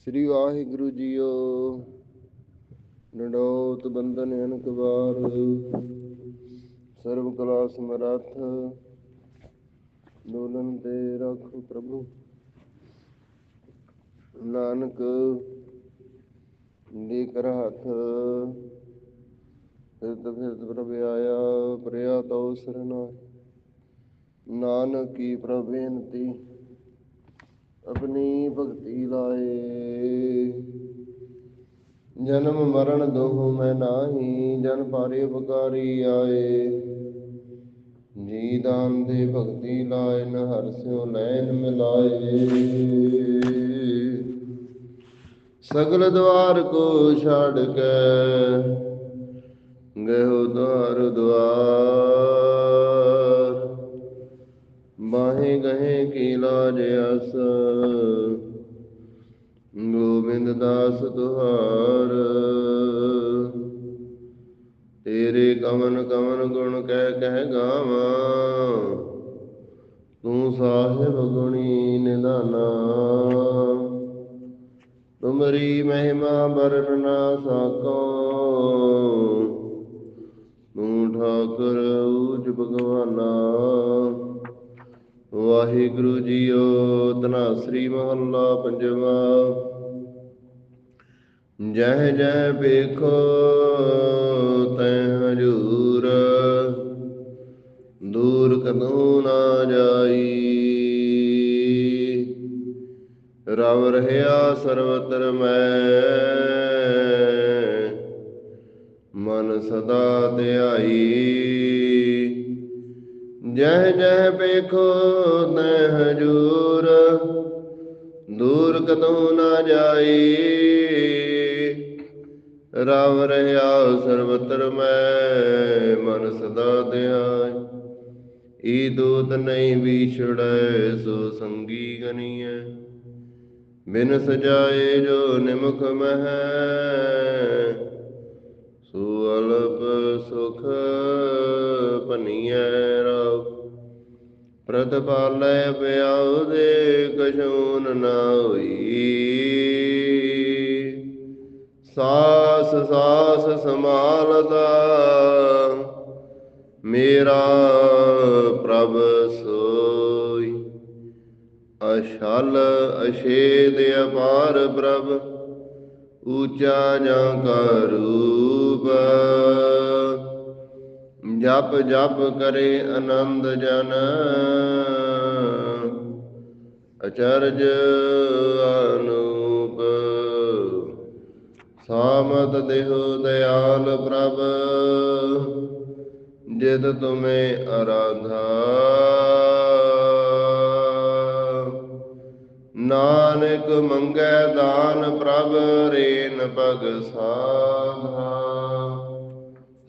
ਸ੍ਰੀ Waheguru JIO. ਨਡੋਤ ਬੰਦਨ ਅਨਕ ਵਾਰ। ਸਰਬ ਕਲਾ ਸਮਰੱਥ। ਦੋਲਨ ਤੇ ਰੱਖੋ ਪ੍ਰਭੂ। ਨਾਨਕ ਦੇ ਕਰ ਹੱਥ ਫਿਰਤ ਫਿਰਤ ਪ੍ਰਭ ਆਇਆ, ਪ੍ਰਿਆ ਤੋ ਸਰਨਾ। ਨਾਨਕ ਕੀ ਪ੍ਰਭ ਆਪਣੀ ਭਗਤੀ ਲਾਏ। ਜਨਮ ਮਰਨ ਦੋਹ ਮੈਂ ਨਾਹੀ, ਜਨ ਪਾਰੇ ਉਪਕਾਰੀ ਆਏ। ਜੀ ਦਾਨ ਦੇ ਭਗਤੀ ਲਾਏ, ਨ ਹਰ ਸਿਉ ਲੈਨ ਮਿਲਾਏ। ਸਗਲ ਦਵਾਰ ਕੋ ਛੱਡ ਕੇ ਗਇਓ ਦਵਾਰ ਦਵਾਰ। ਬਾਹੇ ਗਏ ਕੀ ਲਾਜ ਅਸ ਗੋਬਿੰਦ ਦਾਸ ਤੁਹਾਰ। ਤੇਰੇ ਕਵਨ ਕਵਨ ਗੁਣ ਕਹਿ ਕਹਿ ਗਾਵਾਂ। ਤੂੰ ਸਾਹਿਬ ਗੁਣੀ ਨਿਦਾਨਾ। ਤੁਮਰੀ ਮਹਿਮਾ ਬਰਨ ਨਾ ਸਾਕੋ। ਤੂੰ ਠਾਕੁਰ ਊਜ ਭਗਵਾਨਾ। ਵਾਹਿਗੁਰੂ ਜੀਓ ਤਨਾਸਰੀ ਮਹੱਲਾ ਪੰਜਵਾ। ਜਹ ਜਹ ਵੇਖੋ ਤੈ ਹਜੂਰ, ਦੂਰ ਕਦੋਂ ਨਾ ਜਾਈ। ਰਵ ਰਹਿਆ ਸਰਵਤਰ ਮੈਂ, ਮਨ ਸਦਾ ਧਿਆਈ। ਜਹ ਜਹ ਵੇਖੋ ਤੈ ਹਜੂਰ, ਦੂਰ ਕਦੋਂ ਨਾ ਜਾਈ। ਰਵ ਰਹਿਆ ਸਰਵਤਰ ਮੈਂ, ਮਨ ਸਦਾ ਧਿਆਈ ਈ ਦੂਤ ਨਹੀਂ ਵਿਛੜੈ, ਸੋ ਸੰਗੀ ਗਨੀਐ। ਬਿਨ ਸਜਾਏ ਜੋ ਨਿਮਖ ਮਹਿ, ਸੋ ਅਲਪ ਸੁਖ ਭਨੀਐ ਰਵ ਪ੍ਰਤਪਾਲੈ ਪਿਆਉ ਦੇ ਕਛੂਨ ਨਾ ਹੋਈ। ਸਾਸ ਸਾਸ ਸਮਾਲਦਾ ਮੇਰਾ ਪ੍ਰਭ ਸੋਈ। ਅਸ਼ਲ ਅਸ਼ੇਦ ਅਪਾਰ ਪ੍ਰਭ ਊਚਾ ਜਾਂ ਕਾ ਰੂਪ। ਜਪ ਜਪ ਕਰੇ ਆਨੰਦ ਜਨ। ਅਚਰਜ ਅਨੂਪ ਸਾਮਤ ਦੇਹੁ ਦਇਆਲ ਪ੍ਰਭ, ਜਿਤ ਤੁਮੇ ਅਰਾਧਾ। ਨਾਨਕ ਮੰਗੈ ਦਾਨ ਪ੍ਰਭ, ਰੇਨ ਪਗ ਸਾਧਾ।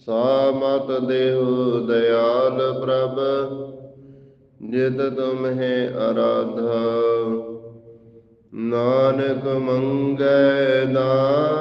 ਸਾਮਤ ਦੇਹੁ ਦਇਆਲ ਪ੍ਰਭ, ਜਿਤ ਤੁਮਹਿ ਅਰਾਧਾ। ਨਾਨਕ ਮੰਗੈ ਦਾਨ